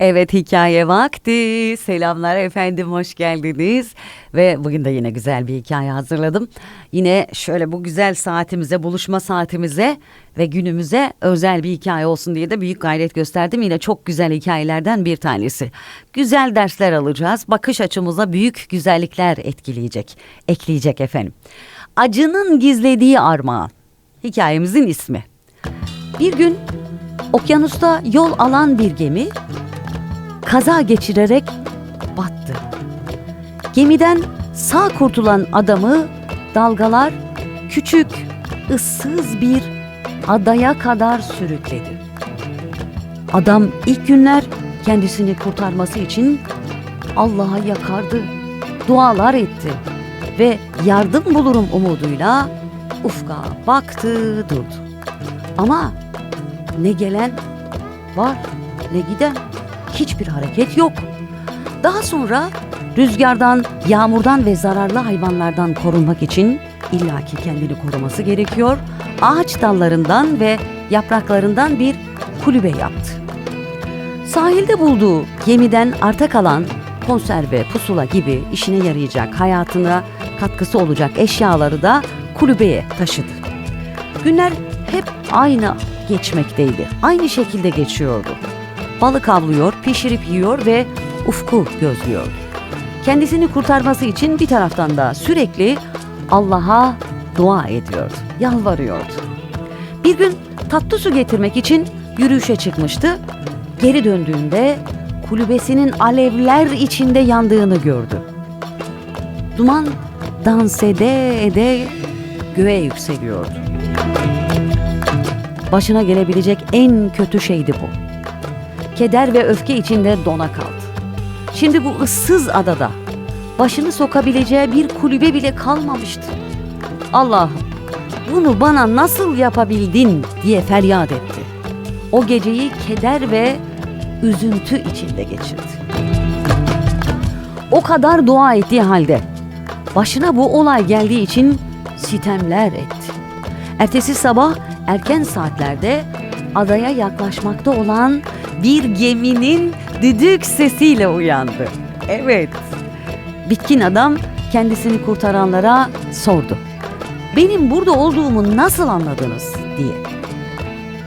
Evet hikaye vakti. Selamlar efendim hoş geldiniz. Ve bugün de yine güzel bir hikaye hazırladım. Yine şöyle bu güzel saatimize, buluşma saatimize ve günümüze özel bir hikaye olsun diye de büyük gayret gösterdim. Yine çok güzel hikayelerden bir tanesi. Güzel dersler alacağız. Bakış açımıza büyük güzellikler etkileyecek, ekleyecek efendim. Acının gizlediği armağan. Hikayemizin ismi. Bir gün okyanusta yol alan bir gemi kaza geçirerek battı. Gemiden sağ kurtulan adamı dalgalar küçük, ıssız bir adaya kadar sürükledi. Adam ilk günler kendisini kurtarması için Allah'a yakardı, dualar etti ve yardım bulurum umuduyla ufka baktı durdu. Ama ne gelen var ne giden hiçbir hareket yok. Daha sonra rüzgardan, yağmurdan ve zararlı hayvanlardan korunmak için illaki kendini koruması gerekiyor. Ağaç dallarından ve yapraklarından bir kulübe yaptı. Sahilde bulduğu gemiden arta kalan konserve, pusula gibi işine yarayacak, hayatına katkısı olacak eşyaları da kulübeye taşıdı. Günler hep aynı geçmekteydi. Aynı şekilde geçiyordu. Balık avlıyor, pişirip yiyor ve ufku gözlüyordu. Kendisini kurtarması için bir taraftan da sürekli Allah'a dua ediyordu, yalvarıyordu. Bir gün tatlı su getirmek için yürüyüşe çıkmıştı. Geri döndüğünde kulübesinin alevler içinde yandığını gördü. Duman dans ede ede göğe yükseliyordu. Başına gelebilecek en kötü şeydi bu. Keder ve öfke içinde dona kaldı. Şimdi bu ıssız adada başını sokabileceği bir kulübe bile kalmamıştı. Allah'ım bunu bana nasıl yapabildin diye feryat etti. O geceyi keder ve üzüntü içinde geçirdi. O kadar dua ettiği halde başına bu olay geldiği için sitemler etti. Ertesi sabah erken saatlerde adaya yaklaşmakta olan bir geminin düdük sesiyle uyandı. Evet. Bitkin adam kendisini kurtaranlara sordu. Benim burada olduğumu nasıl anladınız diye.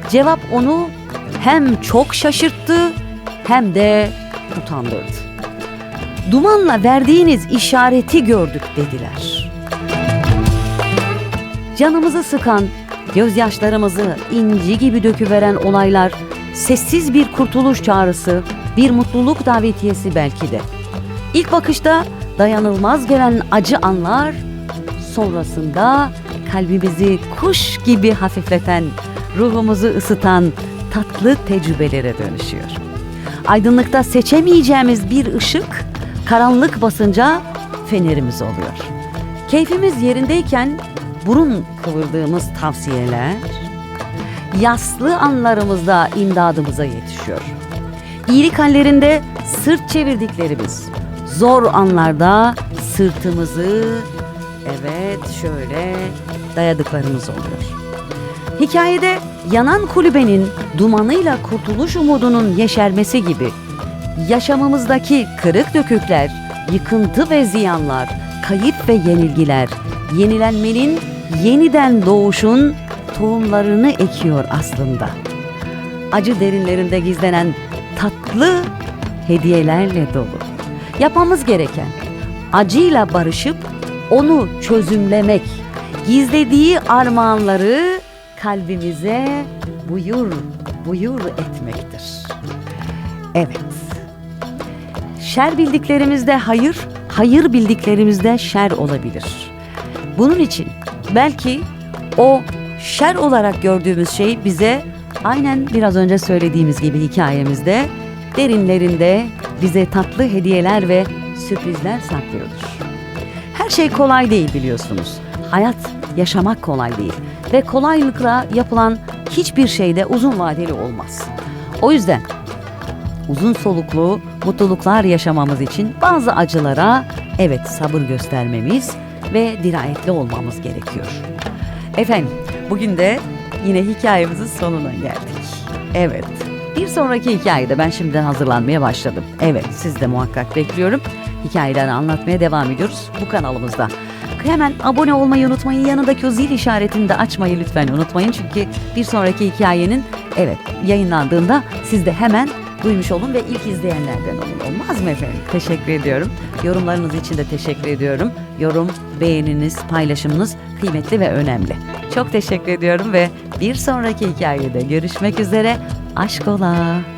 Cevap onu hem çok şaşırttı hem de utandırdı. Dumanla verdiğiniz işareti gördük dediler. Canımızı sıkan, gözyaşlarımızı inci gibi döküveren olaylar, sessiz bir kurtuluş çağrısı, bir mutluluk davetiyesi belki de. İlk bakışta dayanılmaz gelen acı anlar, sonrasında kalbimizi kuş gibi hafifleten, ruhumuzu ısıtan tatlı tecrübelere dönüşüyor. Aydınlıkta seçemeyeceğimiz bir ışık, karanlık basınca fenerimiz oluyor. Keyfimiz yerindeyken burun kıvırdığımız tavsiyeler, yaslı anlarımızda imdadımıza yetişiyor. İyilik hallerinde sırt çevirdiklerimiz, zor anlarda sırtımızı evet şöyle dayadıklarımız oluyor. Hikayede yanan kulübenin dumanıyla kurtuluş umudunun yeşermesi gibi yaşamımızdaki kırık dökükler, yıkıntı ve ziyanlar, kayıp ve yenilgiler, yenilenmenin, yeniden doğuşun tohumlarını ekiyor aslında. Acı derinlerinde gizlenen tatlı hediyelerle dolu. Yapmamız gereken acıyla barışıp onu çözümlemek, gizlediği armağanları kalbimize buyur buyur etmektir. Evet. Şer bildiklerimizde hayır, hayır bildiklerimizde şer olabilir. Bunun için belki o şer olarak gördüğümüz şey bize aynen biraz önce söylediğimiz gibi hikayemizde derinlerinde bize tatlı hediyeler ve sürprizler saklıyordur. Her şey kolay değil biliyorsunuz. Hayat yaşamak kolay değil ve kolaylıkla yapılan hiçbir şey de uzun vadeli olmaz. O yüzden uzun soluklu mutluluklar yaşamamız için bazı acılara evet sabır göstermemiz ve dirayetli olmamız gerekiyor. Efendim bugün de yine hikayemizin sonuna geldik. Evet Bir sonraki hikayede ben şimdiden hazırlanmaya başladım. Evet siz de muhakkak bekliyorum. Hikayelerini anlatmaya devam ediyoruz bu kanalımızda. Hemen abone olmayı unutmayın. Yanındaki o zil işaretini de açmayı lütfen unutmayın. Çünkü bir sonraki hikayenin evet yayınlandığında siz de hemen duymuş olun ve ilk izleyenlerden olun. Olmaz mı efendim? Teşekkür ediyorum. Yorumlarınız için de teşekkür ediyorum. Yorum, beğeniniz, paylaşımınız kıymetli ve önemli. Çok teşekkür ediyorum ve bir sonraki hikayede görüşmek üzere. Aşk ola.